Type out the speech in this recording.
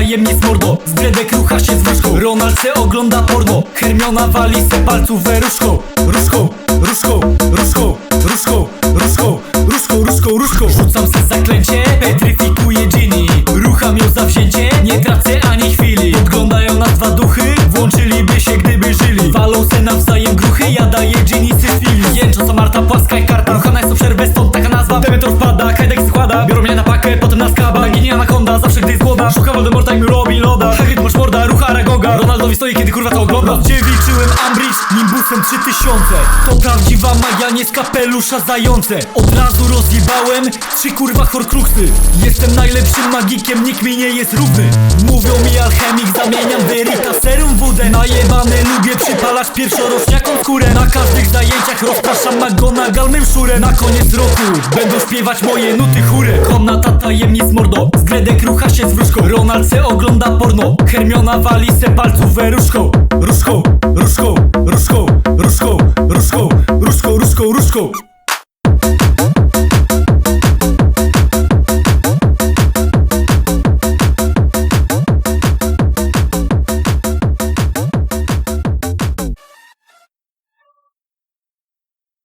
mordo Zgredek rucha się z wróżką Ronald se ogląda porno Hermiona wali se palców we różką Różką, różką, różką, różką, różką, różką, różką, Rzucam se zaklęcie, petryfikuję Ginny Rucham ją zawzięcie, nie tracę ani chwili. Podglądają nas dwa duchy, włączyliby się gdyby żyli. Walą se nawzajem gruchy, ja daję Ginny syfilis Jęczą co Marta, płaska jak karta. Ruchana jest to przerwę, stąd taka Potem na skaba Ginie anakonda, zawsze gdy jest głoda Szuka Voldemorta i mi robi loda. Hagrid masz morda, rucha Aragoga. Ronaldowi stoi, kiedy kurwa to ogląda. Dziewiczyłem Ambridge, Nimbusem 3000 To prawdziwa magia, nie z kapelusza zające. Od razu rozjebałem trzy kurwa horcruxy. Jestem najlepszym magikiem, nikt mi nie jest równy. Mówią mi alchemik, zamieniam Verita minutę Najebane lubię przypalać pierwszoroczniakom kurę Na każdych zajęciach rozpraszam na galnym szurem Na koniec roku będą śpiewać moje nuty chóry. Komnata tajemnic mordo Z Gredek rucha się z wróżką. Ronald se ogląda porno Hermiona wali se palców we różką Różką, różką, różką, różką, różką, różką, różką, różką.